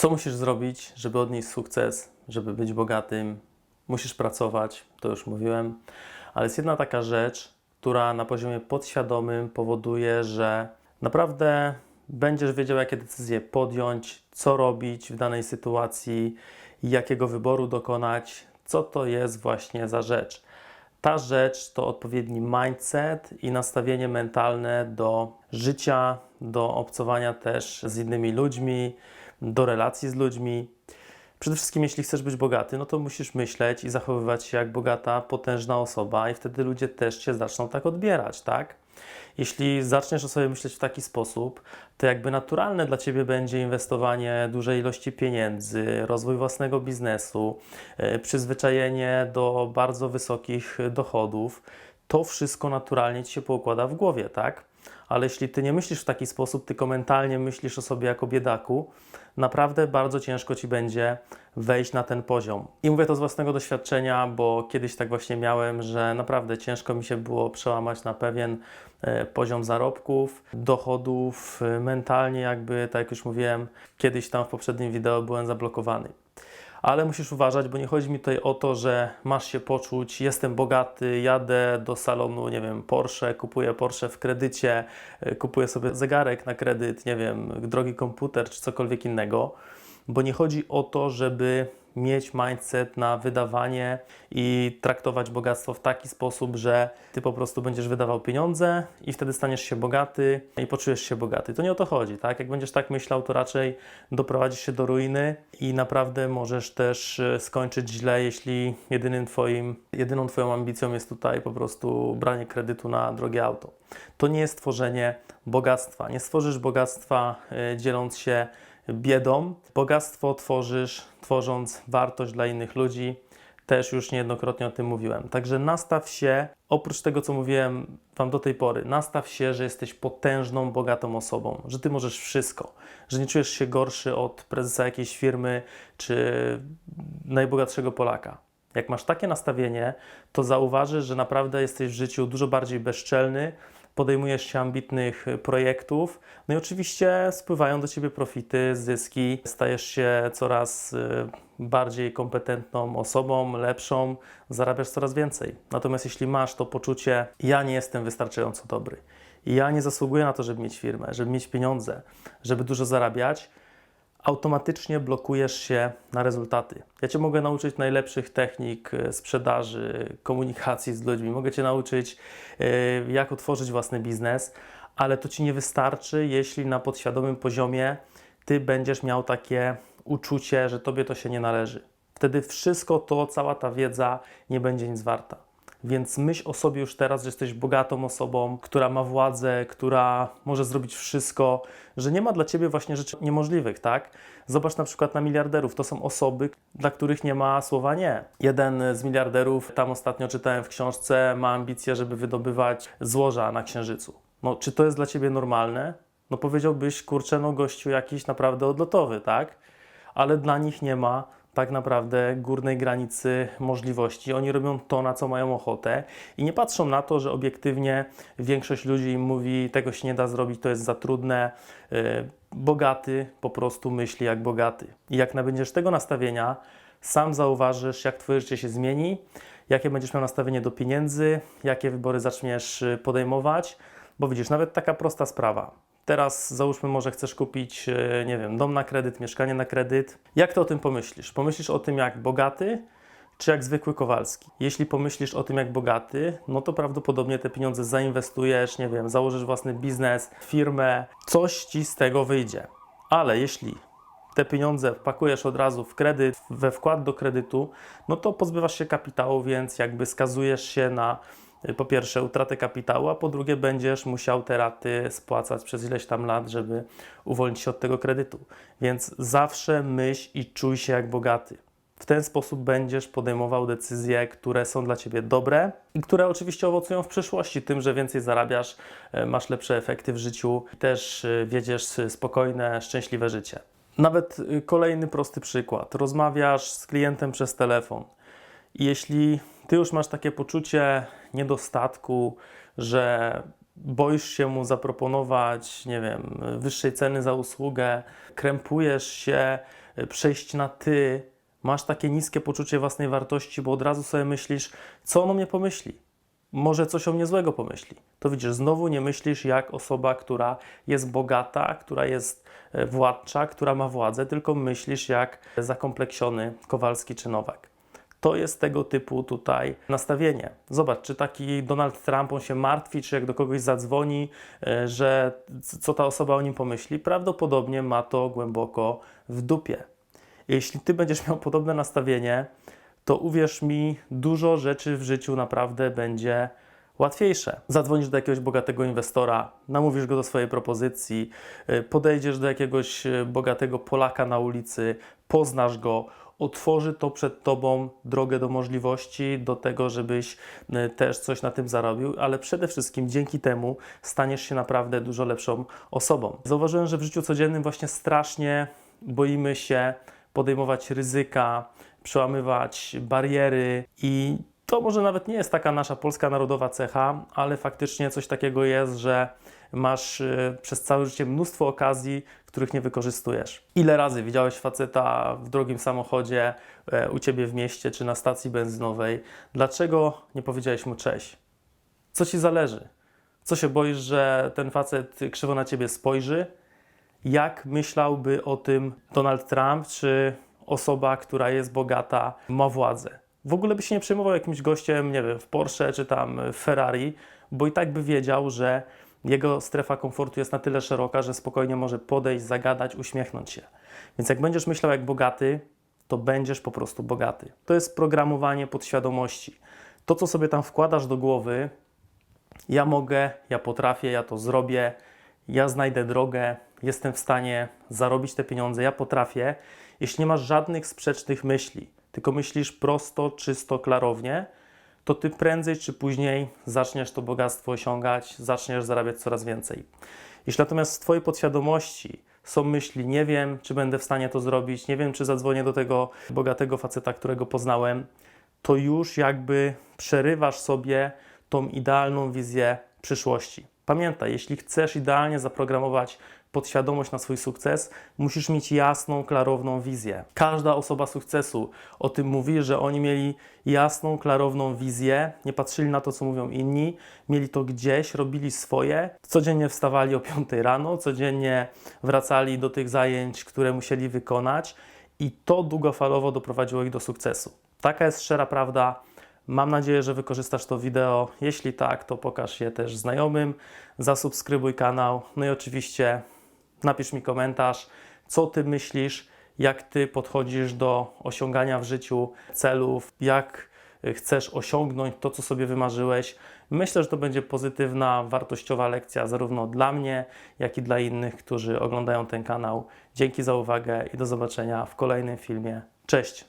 Co musisz zrobić, żeby odnieść sukces, żeby być bogatym? Musisz pracować, to już mówiłem, ale jest jedna taka rzecz, która na poziomie podświadomym powoduje, że naprawdę będziesz wiedział, jakie decyzje podjąć, co robić w danej sytuacji, jakiego wyboru dokonać, co to jest właśnie za rzecz. Ta rzecz to odpowiedni mindset i nastawienie mentalne do życia, do obcowania też z innymi ludźmi, do relacji z ludźmi. Przede wszystkim, jeśli chcesz być bogaty, no to musisz myśleć i zachowywać się jak bogata, potężna osoba, i wtedy ludzie też cię zaczną tak odbierać, tak? Jeśli zaczniesz o sobie myśleć w taki sposób, to jakby naturalne dla ciebie będzie inwestowanie dużej ilości pieniędzy, rozwój własnego biznesu, e, przyzwyczajenie do bardzo wysokich dochodów. To wszystko naturalnie ci się poukłada w głowie, tak? Ale jeśli ty nie myślisz w taki sposób, tylko mentalnie myślisz o sobie jako biedaku, naprawdę bardzo ciężko ci będzie wejść na ten poziom. I mówię to z własnego doświadczenia, bo kiedyś tak właśnie miałem, że naprawdę ciężko mi się było przełamać na pewien e, poziom zarobków, dochodów, e, mentalnie jakby, tak jak już mówiłem, kiedyś tam w poprzednim wideo byłem zablokowany ale musisz uważać, bo nie chodzi mi tutaj o to, że masz się poczuć, jestem bogaty, jadę do salonu, nie wiem, Porsche, kupuję Porsche w kredycie, y, kupuję sobie zegarek na kredyt, nie wiem, drogi komputer czy cokolwiek innego, bo nie chodzi o to, żeby mieć mindset na wydawanie i traktować bogactwo w taki sposób, że ty po prostu będziesz wydawał pieniądze i wtedy staniesz się bogaty i poczujesz się bogaty. To nie o to chodzi, tak? Jak będziesz tak myślał, to raczej doprowadzisz się do ruiny i naprawdę możesz też e, skończyć źle, jeśli jedynym twoim, jedyną twoją ambicją jest tutaj po prostu branie kredytu na drogie auto. To nie jest tworzenie bogactwa. Nie stworzysz bogactwa e, dzieląc się biedą. Bogactwo tworzysz, tworząc wartość dla innych ludzi. Też już niejednokrotnie o tym mówiłem. Także nastaw się, oprócz tego, co mówiłem Wam do tej pory, nastaw się, że jesteś potężną, bogatą osobą, że Ty możesz wszystko, że nie czujesz się gorszy od prezesa jakiejś firmy czy najbogatszego Polaka. Jak masz takie nastawienie, to zauważysz, że naprawdę jesteś w życiu dużo bardziej bezczelny, podejmujesz się ambitnych projektów, no i oczywiście spływają do ciebie profity, zyski, stajesz się coraz y, bardziej kompetentną osobą, lepszą, zarabiasz coraz więcej. Natomiast jeśli masz to poczucie, ja nie jestem wystarczająco dobry, ja nie zasługuję na to, żeby mieć firmę, żeby mieć pieniądze, żeby dużo zarabiać, automatycznie blokujesz się na rezultaty. Ja Cię mogę nauczyć najlepszych technik e, sprzedaży, komunikacji z ludźmi, mogę Cię nauczyć, e, jak otworzyć własny biznes, ale to Ci nie wystarczy, jeśli na podświadomym poziomie Ty będziesz miał takie uczucie, że Tobie to się nie należy. Wtedy wszystko to, cała ta wiedza nie będzie nic warta. Więc myśl o sobie już teraz, że jesteś bogatą osobą, która ma władzę, która może zrobić wszystko, że nie ma dla ciebie właśnie rzeczy niemożliwych, tak? Zobacz na przykład na miliarderów. To są osoby, dla których nie ma słowa nie. Jeden z miliarderów, tam ostatnio czytałem w książce, ma ambicje, żeby wydobywać złoża na księżycu. No, czy to jest dla ciebie normalne? No powiedziałbyś, kurczę, no gościu jakiś naprawdę odlotowy, tak? Ale dla nich nie ma tak naprawdę górnej granicy możliwości. Oni robią to, na co mają ochotę i nie patrzą na to, że obiektywnie większość ludzi im mówi, tego się nie da zrobić, to jest za trudne. Y, bogaty po prostu myśli jak bogaty. I jak nabędziesz tego nastawienia, sam zauważysz, jak Twoje życie się zmieni, jakie będziesz miał nastawienie do pieniędzy, jakie wybory zaczniesz y, podejmować, bo widzisz, nawet taka prosta sprawa Teraz załóżmy, może chcesz kupić, e, nie wiem, dom na kredyt, mieszkanie na kredyt. Jak ty o tym pomyślisz? Pomyślisz o tym jak bogaty, czy jak zwykły Kowalski? Jeśli pomyślisz o tym jak bogaty, no to prawdopodobnie te pieniądze zainwestujesz, nie wiem, założysz własny biznes, firmę, coś ci z tego wyjdzie. Ale jeśli te pieniądze pakujesz od razu w kredyt, we wkład do kredytu, no to pozbywasz się kapitału, więc jakby skazujesz się na po pierwsze utratę kapitału, a po drugie będziesz musiał te raty spłacać przez ileś tam lat, żeby uwolnić się od tego kredytu. Więc zawsze myśl i czuj się jak bogaty. W ten sposób będziesz podejmował decyzje, które są dla ciebie dobre i które oczywiście owocują w przyszłości tym, że więcej zarabiasz, y, masz lepsze efekty w życiu, też y, wiedziesz spokojne, szczęśliwe życie. Nawet kolejny prosty przykład. Rozmawiasz z klientem przez telefon. I jeśli ty już masz takie poczucie niedostatku, że boisz się mu zaproponować, nie wiem, wyższej ceny za usługę, krępujesz się, y, przejść na ty, masz takie niskie poczucie własnej wartości, bo od razu sobie myślisz, co on o mnie pomyśli. Może coś o mnie złego pomyśli. To widzisz, znowu nie myślisz jak osoba, która jest bogata, która jest e, władcza, która ma władzę, tylko myślisz jak zakompleksiony Kowalski czy Nowak. To jest tego typu tutaj nastawienie. Zobacz, czy taki Donald Trump on się martwi, czy jak do kogoś zadzwoni, e, że co ta osoba o nim pomyśli, prawdopodobnie ma to głęboko w dupie. Jeśli ty będziesz miał podobne nastawienie, to uwierz mi, dużo rzeczy w życiu naprawdę będzie łatwiejsze. Zadzwonisz do jakiegoś bogatego inwestora, namówisz go do swojej propozycji, y, podejdziesz do jakiegoś y, bogatego Polaka na ulicy, poznasz go, otworzy to przed tobą drogę do możliwości, do tego, żebyś y, też coś na tym zarobił, ale przede wszystkim dzięki temu staniesz się naprawdę dużo lepszą osobą. Zauważyłem, że w życiu codziennym właśnie strasznie boimy się podejmować ryzyka, przełamywać bariery i to może nawet nie jest taka nasza polska narodowa cecha, ale faktycznie coś takiego jest, że masz y, przez całe życie mnóstwo okazji, których nie wykorzystujesz. Ile razy widziałeś faceta w drogim samochodzie e, u ciebie w mieście czy na stacji benzynowej? Dlaczego nie powiedziałeś mu cześć? Co ci zależy? Co się boisz, że ten facet krzywo na ciebie spojrzy? jak myślałby o tym Donald Trump, czy osoba, która jest bogata, ma władzę. W ogóle by się nie przejmował jakimś gościem, nie wiem, w Porsche czy tam w Ferrari, bo i tak by wiedział, że jego strefa komfortu jest na tyle szeroka, że spokojnie może podejść, zagadać, uśmiechnąć się. Więc jak będziesz myślał jak bogaty, to będziesz po prostu bogaty. To jest programowanie podświadomości. To, co sobie tam wkładasz do głowy, ja mogę, ja potrafię, ja to zrobię, ja znajdę drogę, jestem w stanie zarobić te pieniądze, ja potrafię. Jeśli nie masz żadnych sprzecznych myśli, tylko myślisz prosto, czysto, klarownie, to ty prędzej czy później zaczniesz to bogactwo osiągać, zaczniesz zarabiać coraz więcej. Jeśli natomiast w Twojej podświadomości są myśli, nie wiem, czy będę w stanie to zrobić, nie wiem, czy zadzwonię do tego bogatego faceta, którego poznałem, to już jakby przerywasz sobie tą idealną wizję przyszłości. Pamiętaj, jeśli chcesz idealnie zaprogramować podświadomość na swój sukces, musisz mieć jasną, klarowną wizję. Każda osoba sukcesu o tym mówi, że oni mieli jasną, klarowną wizję, nie patrzyli na to, co mówią inni, mieli to gdzieś, robili swoje, codziennie wstawali o 5 rano, codziennie wracali do tych zajęć, które musieli wykonać i to długofalowo doprowadziło ich do sukcesu. Taka jest szczera prawda. Mam nadzieję, że wykorzystasz to wideo. Jeśli tak, to pokaż je też znajomym, zasubskrybuj kanał. No i oczywiście napisz mi komentarz, co ty myślisz, jak ty podchodzisz do osiągania w życiu celów, jak y, chcesz osiągnąć to, co sobie wymarzyłeś. Myślę, że to będzie pozytywna, wartościowa lekcja zarówno dla mnie, jak i dla innych, którzy oglądają ten kanał. Dzięki za uwagę i do zobaczenia w kolejnym filmie. Cześć!